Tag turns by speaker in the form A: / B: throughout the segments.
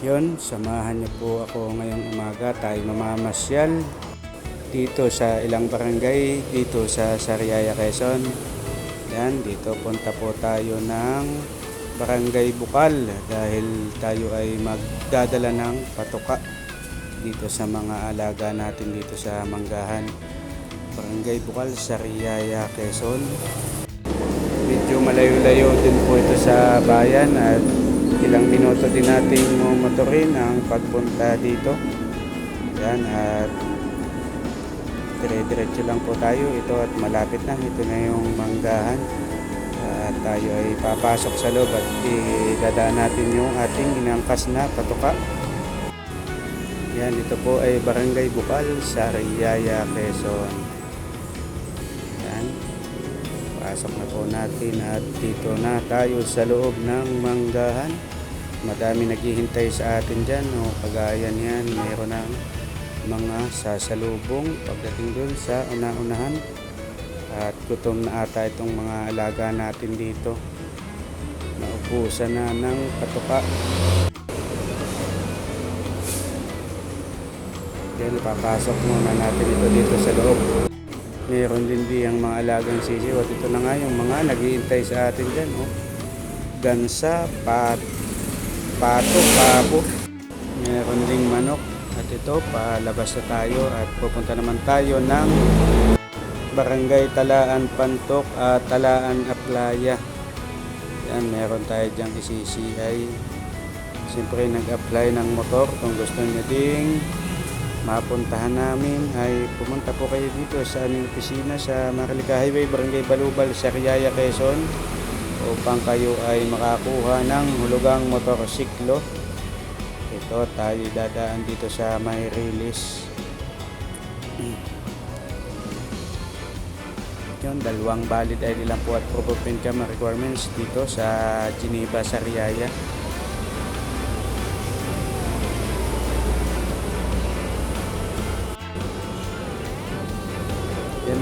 A: Yun, samahan niyo po ako ngayong umaga. Tayo mamamasyal dito sa ilang barangay, dito sa Sariaya, Quezon. Yan, dito punta po tayo ng Barangay Bukal dahil tayo ay magdadala ng patuka dito sa mga alaga natin dito sa Manggahan. Barangay Bukal, Sariaya, Quezon. Medyo malayo-layo din po ito sa bayan at ilang minuto din nating motorin ang pagpunta dito. Yan at dire-diretso lang po tayo. Ito at malapit na. Ito na yung manggahan. At tayo ay papasok sa loob at idadaan natin yung ating inangkas na patuka. Yan ito po ay Barangay Bukal Sariaya Quezon pasok na po natin at dito na tayo sa loob ng manggahan. Madami naghihintay sa atin dyan o kagaya niyan mayroon ng mga sasalubong pagdating dun sa una-unahan. At gutom na ata itong mga alaga natin dito. Naubusan na ng patuka yan papasok muna natin ito dito sa loob meron din di ang mga alagang sisiw at ito na nga yung mga naghihintay sa atin dyan oh. gansa, pat, pato, pabo meron ding manok at ito, palabas na tayo at pupunta naman tayo ng Barangay Talaan Pantok at Talaan Aplaya. Yan, meron tayo diyang isisiyay. Siyempre, nag-apply ng motor. Kung gusto niyo ding mapuntahan namin ay pumunta po kayo dito sa aming opisina sa Maralica Highway, Barangay Balubal, Sariaya, Quezon upang kayo ay makakuha ng hulugang motorsiklo. Ito tayo dadaan dito sa may release. Yun dalawang valid ID lang po at of income requirements dito sa Geneva Sariaya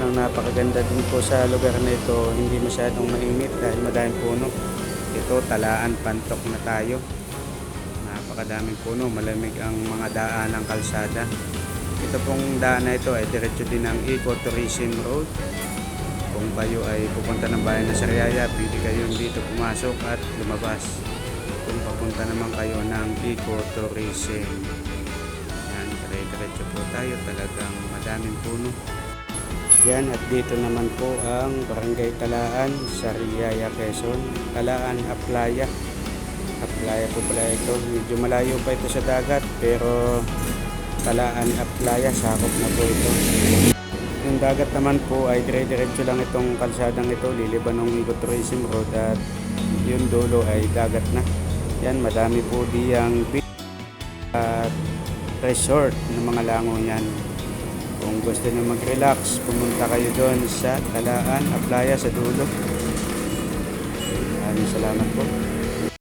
A: ang napakaganda din po sa lugar na ito hindi masyadong mainit dahil madaming puno ito talaan pantok na tayo napakadaming puno, malamig ang mga daan ng kalsada. Ito pong daan na ito ay diretso din ng Ecotourism Road. Kung kayo ay pupunta ng bayan ng Sariaya, pwede kayong dito pumasok at lumabas. Kung papunta naman kayo ng Ecotourism. Yan, dire-diretso po tayo. Talagang madaming puno. Yan, at dito naman po ang Barangay Talaan, Sariaya, Quezon. Talaan, Aplaya. Aplaya po pala ito. Medyo malayo pa ito sa dagat pero Talaan Aplaya, sakop na po ito. Yung dagat naman po ay dire-diretso lang itong kalsadang ito, liliban ng Ecotourism Road at yung dulo ay dagat na. Yan, madami po diyang beach at resort ng mga lango yan. Kung gusto nyo mag-relax, pumunta kayo doon sa Talaan Aplaya sa dulo. Maraming salamat po.